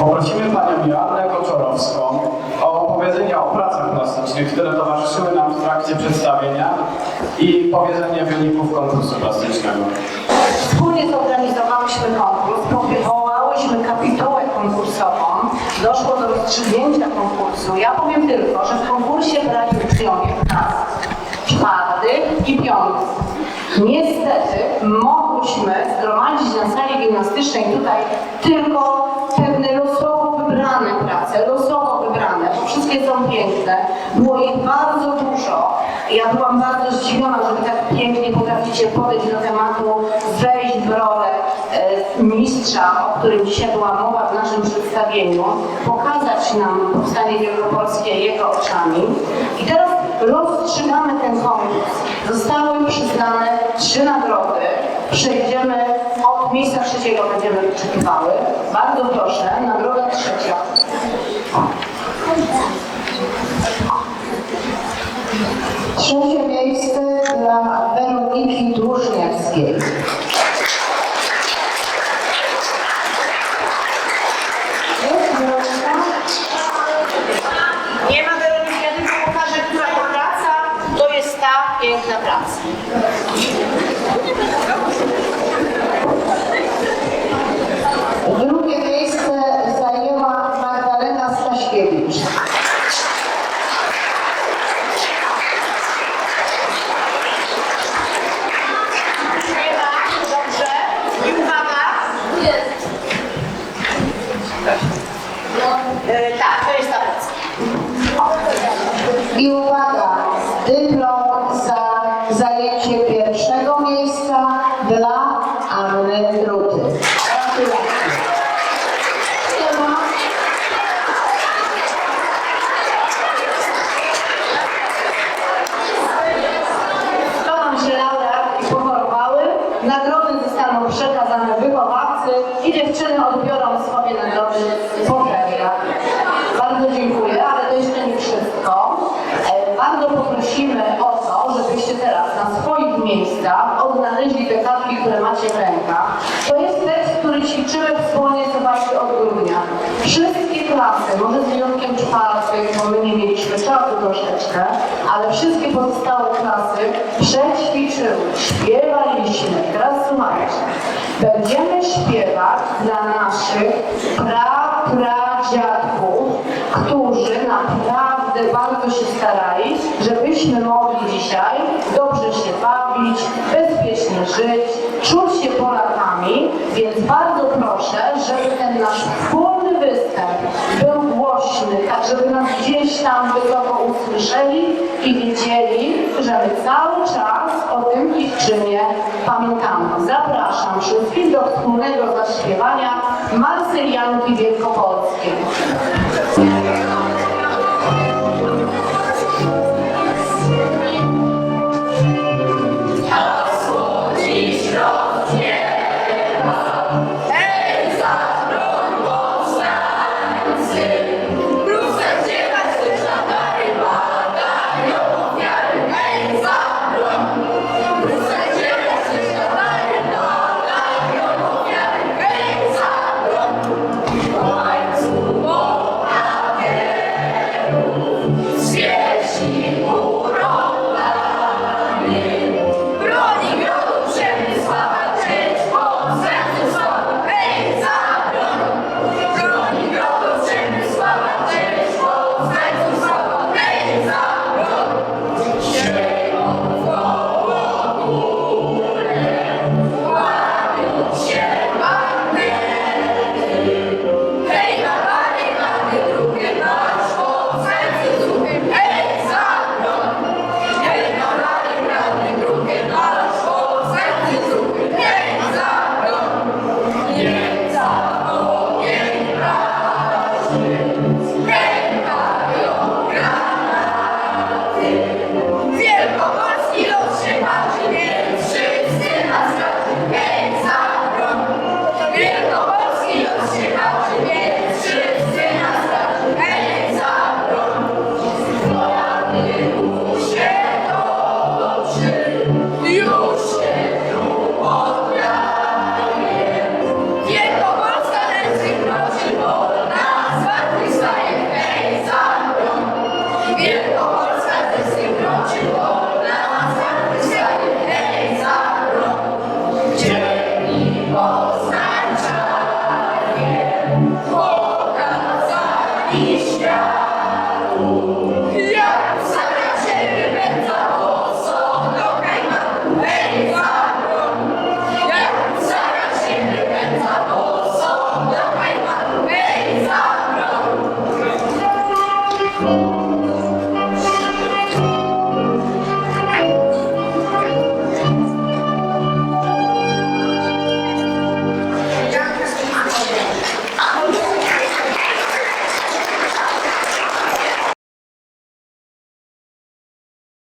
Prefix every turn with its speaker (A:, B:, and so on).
A: Poprosimy Panią Joannę Koczorowską o opowiedzenie o pracach plastycznych, które towarzyszyły nam w trakcie przedstawienia i powiedzenie wyników konkursu plastycznego.
B: Wspólnie zorganizowałyśmy konkurs, powołałyśmy kapitułę konkursową, doszło do rozstrzygnięcia konkursu. Ja powiem tylko, że w konkursie brali uczniowie klas czwartych i piątych. Niestety mogłyśmy zgromadzić na sali gimnastycznej tutaj tylko piękne. Było ich bardzo dużo. Ja byłam bardzo zdziwiona, że wy tak pięknie potraficie podejść do tematu, wejść w rolę e, mistrza, o którym dzisiaj była mowa w naszym przedstawieniu, pokazać nam powstanie wielkopolskie jego oczami. I teraz rozstrzygamy ten konkurs. Zostały przyznane trzy nagrody. Przejdziemy od miejsca trzeciego, będziemy wyczekiwały. Bardzo proszę, nagroda trzecia.
C: Trzecie miejsce dla Weroniki Dłużniewskiej.
B: Nie ma Weroniki, ja tylko pokażę, która praca. To jest ta piękna praca.
C: Drugie miejsce zajęła Magdalena Staśkiewicz.
B: Nie ma, dobrze. I uwaga. E, tak, to jest ta praca.
C: I uwaga, dyplom za zajęcie pierwszego miejsca dla Anny Ruty.
B: Nagrody zostaną przekazane wychowawcy i dziewczyny odbiorą sobie nagrody po premiach. Bardzo dziękuję, ale to jeszcze nie wszystko. E, Bardzo poprosimy o to, żebyście teraz miejscach odnaleźli te kartki, które macie w rękach. To jest tekst, który ćwiczymy wspólnie z Wasi od grudnia. Wszystkie klasy, może z wyjątkiem czwartych, bo my nie mieliśmy czasu troszeczkę, ale wszystkie pozostałe klasy przećwiczyły, śpiewaliśmy. Teraz słuchajcie. Będziemy śpiewać dla naszych pra, pradziadków, którzy naprawdę bardzo się starali, żebyśmy mogli dzisiaj dobrze się bawić, bezpiecznie żyć, czuć się Polakami, więc bardzo proszę, żeby ten nasz wspólny występ był głośny, tak żeby nas gdzieś tam wysoko usłyszeli i wiedzieli, że my cały czas o tym ich czynie pamiętamy. Zapraszam wszystkich do wspólnego zaśpiewania Marsylianki Wielkopolskiej.
D: Oh.